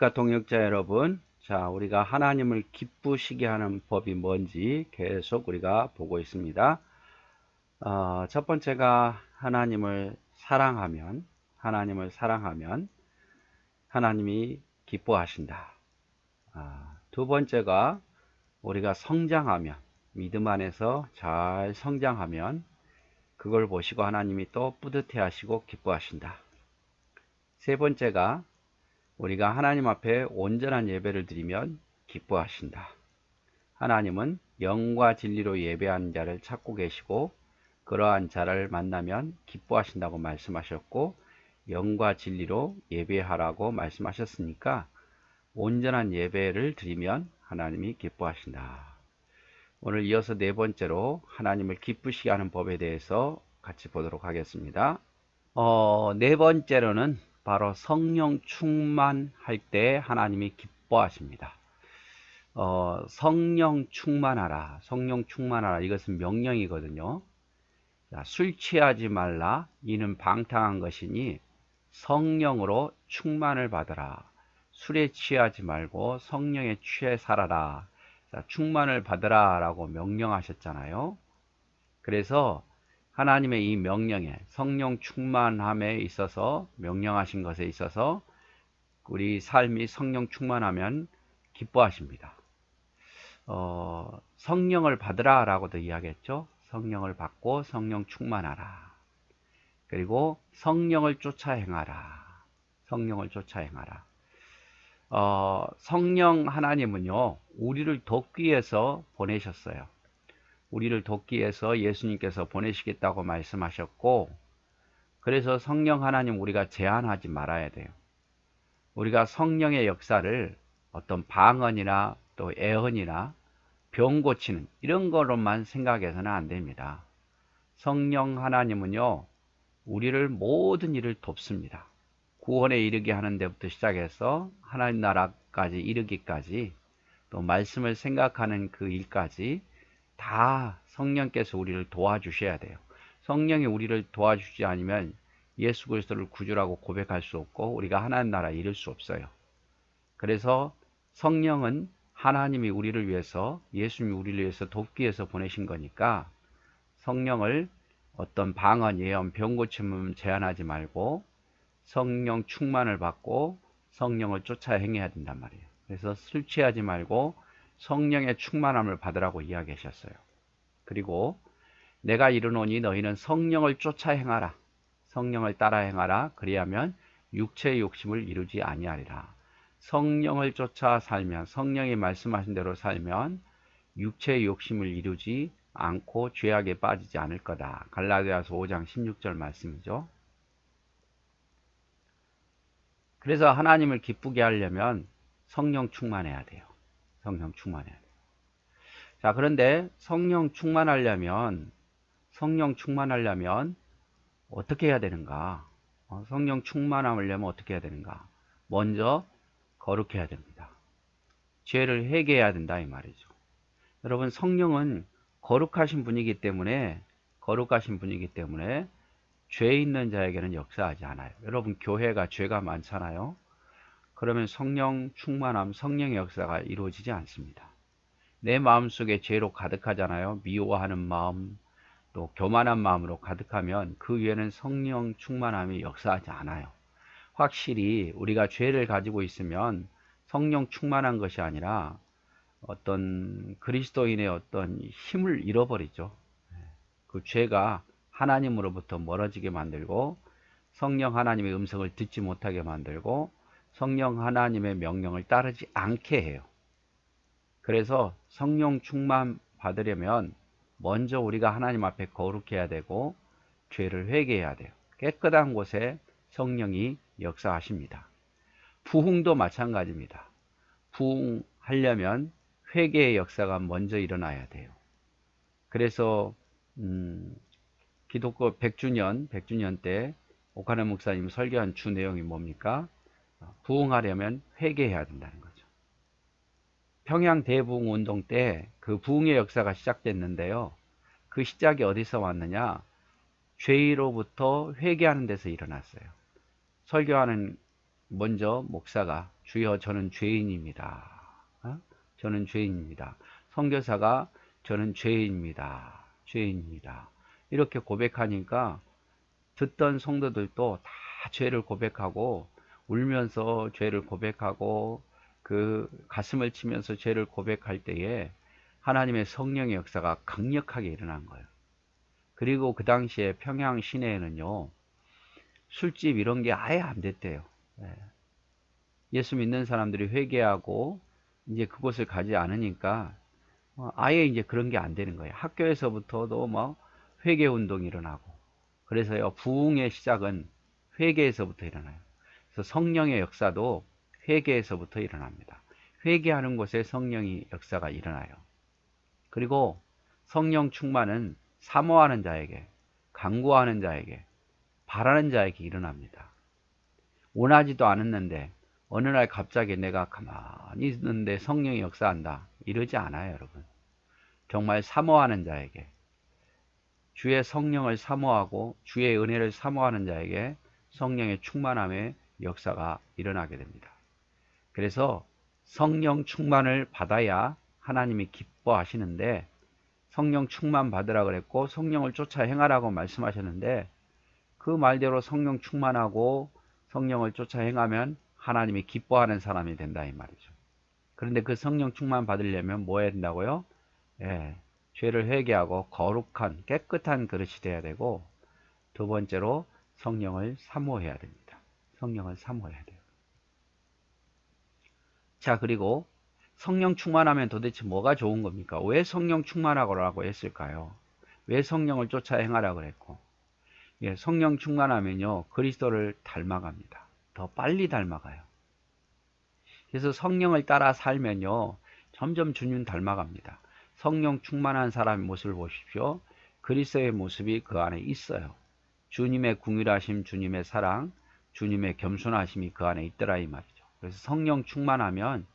국가 동역자 여러분, 자, 우리가 하나님을 기쁘시게 하는 법이 뭔지 계속 우리가 보고 있습니다. 어, 첫 번째가 하나님을 사랑하면, 하나님을 사랑하면 하나님이 기뻐하신다. 아, 두 번째가 우리가 성장하면, 믿음 안에서 잘 성장하면 그걸 보시고 하나님이 또 뿌듯해 하시고 기뻐하신다. 세 번째가 우리가 하나님 앞에 온전한 예배를 드리면 기뻐하신다. 하나님은 영과 진리로 예배하는 자를 찾고 계시고 그러한 자를 만나면 기뻐하신다고 말씀하셨고 영과 진리로 예배하라고 말씀하셨으니까 온전한 예배를 드리면 하나님이 기뻐하신다. 오늘 이어서 네 번째로 하나님을 기쁘시게 하는 법에 대해서 같이 보도록 하겠습니다. 어, 네 번째로는 바로 성령 충만할 때 하나님이 기뻐하십니다. 어, 성령 충만하라, 성령 충만하라. 이것은 명령이거든요. 자, 술 취하지 말라. 이는 방탕한 것이니 성령으로 충만을 받으라. 술에 취하지 말고 성령에 취해 살아라. 자, 충만을 받으라 라고 명령하셨잖아요. 그래서 하나님의 이 명령에 성령 충만함에 있어서 명령하신 것에 있어서 우리 삶이 성령 충만하면 기뻐하십니다. 어, 성령을 받으라 라고도 이야기했죠. 성령을 받고 성령 충만하라. 그리고 성령을 쫓아 행하라. 성령을 쫓아 행하라. 어, 성령 하나님은요, 우리를 돕기 위해서 보내셨어요. 우리를 돕기 위해서 예수님께서 보내시겠다고 말씀하셨고, 그래서 성령 하나님 우리가 제한하지 말아야 돼요. 우리가 성령의 역사를 어떤 방언이나 또 애언이나 병 고치는 이런 거로만 생각해서는 안 됩니다. 성령 하나님은요, 우리를 모든 일을 돕습니다. 구원에 이르게 하는 데부터 시작해서 하나님 나라까지 이르기까지 또 말씀을 생각하는 그 일까지 다 성령께서 우리를 도와주셔야 돼요. 성령이 우리를 도와주지 않으면 예수 그리스도를 구주라고 고백할 수 없고 우리가 하나님 나라에 이를 수 없어요. 그래서 성령은 하나님이 우리를 위해서 예수님이 우리를 위해서 돕기 위해서 보내신 거니까 성령을 어떤 방언, 예언, 병 고침은 제한하지 말고 성령 충만을 받고 성령을 쫓아 행해야 된단 말이에요. 그래서 술 취하지 말고 성령의 충만함을 받으라고 이야기하셨어요. 그리고 내가 이르노니 너희는 성령을 쫓아 행하라. 성령을 따라 행하라. 그리하면 육체의 욕심을 이루지 아니하리라. 성령을 쫓아 살면 성령이 말씀하신 대로 살면 육체의 욕심을 이루지 않고 죄악에 빠지지 않을 거다. 갈라디아서 5장 16절 말씀이죠. 그래서 하나님을 기쁘게 하려면 성령 충만해야 돼요. 성령 충만해야 돼요. 자, 그런데 성령 충만하려면 성령 충만하려면 어떻게 해야 되는가? 어, 성령 충만하려면 어떻게 해야 되는가? 먼저 거룩해야 됩니다. 죄를 회개해야 된다 이 말이죠. 여러분 성령은 거룩하신 분이기 때문에 거룩하신 분이기 때문에 죄 있는 자에게는 역사하지 않아요. 여러분 교회가 죄가 많잖아요. 그러면 성령 충만함, 성령의 역사가 이루어지지 않습니다. 내 마음속에 죄로 가득하잖아요. 미워하는 마음, 또 교만한 마음으로 가득하면 그 위에는 성령 충만함이 역사하지 않아요. 확실히 우리가 죄를 가지고 있으면 성령 충만한 것이 아니라 어떤 그리스도인의 어떤 힘을 잃어버리죠. 그 죄가 하나님으로부터 멀어지게 만들고 성령 하나님의 음성을 듣지 못하게 만들고 성령 하나님의 명령을 따르지 않게 해요. 그래서 성령 충만 받으려면 먼저 우리가 하나님 앞에 거룩해야 되고 죄를 회개해야 돼요. 깨끗한 곳에 성령이 역사하십니다. 부흥도 마찬가지입니다. 부흥하려면 회개의 역사가 먼저 일어나야 돼요. 그래서 음, 기독교 100주년, 100주년 때 오카네 목사님 설교한 주 내용이 뭡니까? 부흥하려면 회개해야 된다는 거죠. 평양 대부흥 운동 때 그 부흥의 역사가 시작됐는데요. 그 시작이 어디서 왔느냐? 죄로부터 회개하는 데서 일어났어요. 설교하는 먼저 목사가 주여 저는 죄인입니다. 어? 저는 죄인입니다. 선교사가 저는 죄인입니다. 죄인입니다. 이렇게 고백하니까 듣던 성도들도 다 죄를 고백하고 울면서 죄를 고백하고 그 가슴을 치면서 죄를 고백할 때에 하나님의 성령의 역사가 강력하게 일어난 거예요. 그리고 그 당시에 평양 시내에는요, 술집 이런 게 아예 안 됐대요. 예. 예수 믿는 사람들이 회개하고 이제 그곳을 가지 않으니까 어, 아예 이제 그런 게 안 되는 거예요. 학교에서부터도 뭐 회개 운동이 일어나고 그래서요 부흥의 시작은 회개에서부터 일어나요. 그래서 성령의 역사도 회개에서부터 일어납니다. 회개하는 곳에 성령의 역사가 일어나요. 그리고 성령 충만은 사모하는 자에게, 강구하는 자에게, 바라는 자에게 일어납니다. 원하지도 않았는데 어느 날 갑자기 내가 가만히 있는데 성령이 역사한다. 이러지 않아요, 여러분. 정말 사모하는 자에게, 주의 성령을 사모하고 주의 은혜를 사모하는 자에게 성령의 충만함의 역사가 일어나게 됩니다. 그래서 성령 충만을 받아야 하나님이 기뻐하시는데 성령 충만 받으라 그랬고 성령을 쫓아 행하라고 말씀하셨는데 그 말대로 성령 충만하고 성령을 쫓아 행하면 하나님이 기뻐하는 사람이 된다 이 말이죠. 그런데 그 성령 충만 받으려면 뭐 해야 된다고요? 예, 죄를 회개하고 거룩한 깨끗한 그릇이 돼야 되고 두 번째로 성령을 사모해야 됩니다. 성령을 사모해야 돼요. 자 그리고 성령 충만하면 도대체 뭐가 좋은 겁니까? 왜 성령 충만하라고 했을까요? 왜 성령을 쫓아 행하라고 그랬고 예, 성령 충만하면요 그리스도를 닮아갑니다. 더 빨리 닮아가요. 그래서 성령을 따라 살면요 점점 주님 닮아갑니다. 성령 충만한 사람의 모습을 보십시오. 그리스도의 모습이 그 안에 있어요. 주님의 궁휼하심, 주님의 사랑, 주님의 겸손하심이 그 안에 있더라 이 말이죠. 그래서 성령 충만하면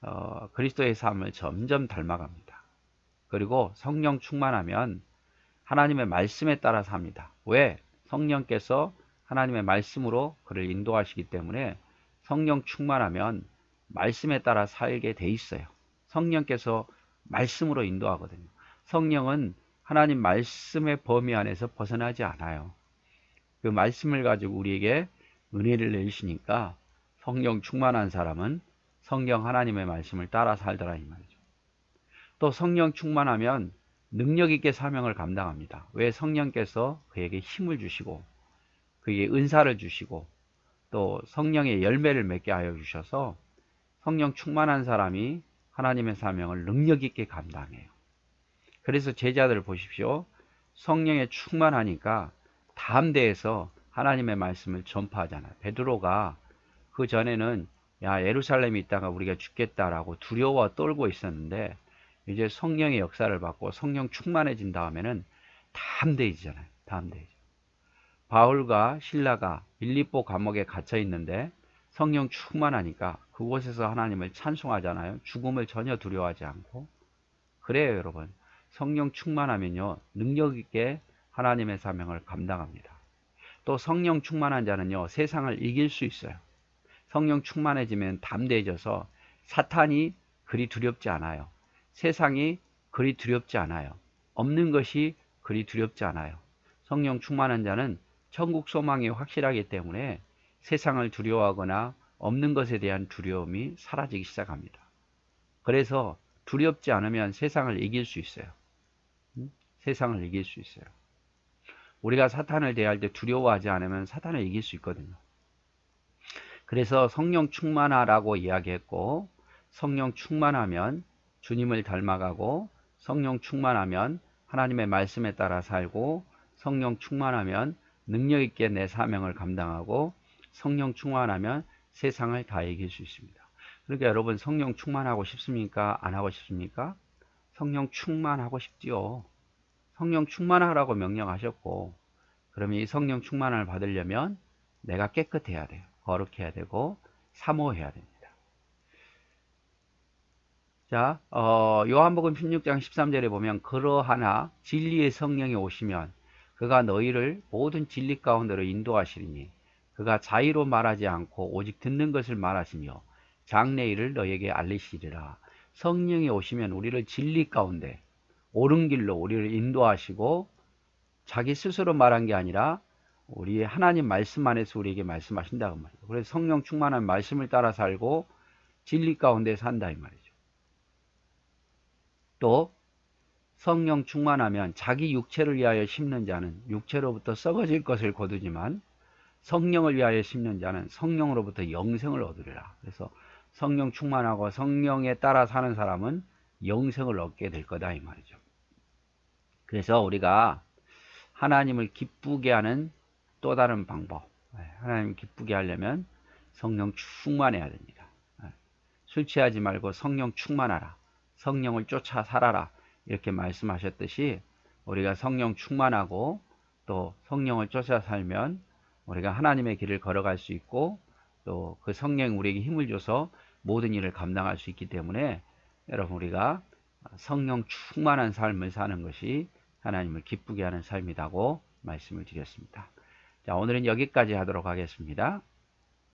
어, 그리스도의 삶을 점점 닮아갑니다. 그리고 성령 충만하면 하나님의 말씀에 따라 삽니다. 왜? 성령께서 하나님의 말씀으로 그를 인도하시기 때문에 성령 충만하면 말씀에 따라 살게 돼 있어요. 성령께서 말씀으로 인도하거든요. 성령은 하나님 말씀의 범위 안에서 벗어나지 않아요. 그 말씀을 가지고 우리에게 은혜를 내리시니까 성령 충만한 사람은 성령 하나님의 말씀을 따라 살더라 이 말이죠. 또 성령 충만하면 능력 있게 사명을 감당합니다. 왜 성령께서 그에게 힘을 주시고 그에게 은사를 주시고 또 성령의 열매를 맺게 하여 주셔서 성령 충만한 사람이 하나님의 사명을 능력 있게 감당해요. 그래서 제자들을 보십시오. 성령에 충만하니까 담대해서 하나님의 말씀을 전파하잖아요. 베드로가 그 전에는 야 예루살렘에 있다가 우리가 죽겠다라고 두려워 떨고 있었는데 이제 성령의 역사를 받고 성령 충만해진 다음에는 담대해지잖아요. 담대해져. 바울과 신라가 빌립보 감옥에 갇혀 있는데 성령 충만하니까 그곳에서 하나님을 찬송하잖아요. 죽음을 전혀 두려워하지 않고. 그래요, 여러분. 성령 충만하면요. 능력 있게 하나님의 사명을 감당합니다. 또 성령 충만한 자는요. 세상을 이길 수 있어요. 성령 충만해지면 담대해져서 사탄이 그리 두렵지 않아요. 세상이 그리 두렵지 않아요. 없는 것이 그리 두렵지 않아요. 성령 충만한 자는 천국 소망이 확실하기 때문에 세상을 두려워하거나 없는 것에 대한 두려움이 사라지기 시작합니다. 그래서 두렵지 않으면 세상을 이길 수 있어요. 음? 세상을 이길 수 있어요. 우리가 사탄을 대할 때 두려워하지 않으면 사탄을 이길 수 있거든요. 그래서 성령 충만하라고 이야기했고 성령 충만하면 주님을 닮아가고 성령 충만하면 하나님의 말씀에 따라 살고 성령 충만하면 능력 있게 내 사명을 감당하고 성령 충만하면 세상을 다 이길 수 있습니다. 그러니까 여러분 성령 충만하고 싶습니까? 안 하고 싶습니까? 성령 충만하고 싶지요. 성령 충만하라고 명령하셨고 그러면 이 성령 충만을 받으려면 내가 깨끗해야 돼요. 거룩해야 되고 사모해야 됩니다. 자, 어, 요한복음 16장 13절에 보면 그러하나 진리의 성령이 오시면 그가 너희를 모든 진리 가운데로 인도하시리니 그가 자의로 말하지 않고 오직 듣는 것을 말하시며 장래일을 너에게 알리시리라. 성령이 오시면 우리를 진리 가운데 옳은 길로 우리를 인도하시고 자기 스스로 말한 게 아니라 우리 하나님 말씀 안에서 우리에게 말씀하신다고 말이죠. 그래서 성령 충만한 말씀을 따라 살고 진리 가운데 산다 이 말이죠. 또 성령 충만하면 자기 육체를 위하여 심는 자는 육체로부터 썩어질 것을 거두지만 성령을 위하여 심는 자는 성령으로부터 영생을 얻으리라. 그래서 성령 충만하고 성령에 따라 사는 사람은 영생을 얻게 될 거다 이 말이죠. 그래서 우리가 하나님을 기쁘게 하는 또 다른 방법 네, 하나님 기쁘게 하려면 성령 충만해야 됩니다. 네, 술 취하지 말고 성령 충만하라. 성령을 쫓아 살아라. 이렇게 말씀하셨듯이 우리가 성령 충만하고 또 성령을 쫓아 살면 우리가 하나님의 길을 걸어갈 수 있고 또 그 성령이 우리에게 힘을 줘서 모든 일을 감당할 수 있기 때문에 여러분 우리가 성령 충만한 삶을 사는 것이 하나님을 기쁘게 하는 삶이라고 말씀을 드렸습니다. 자, 오늘은 여기까지 하도록 하겠습니다.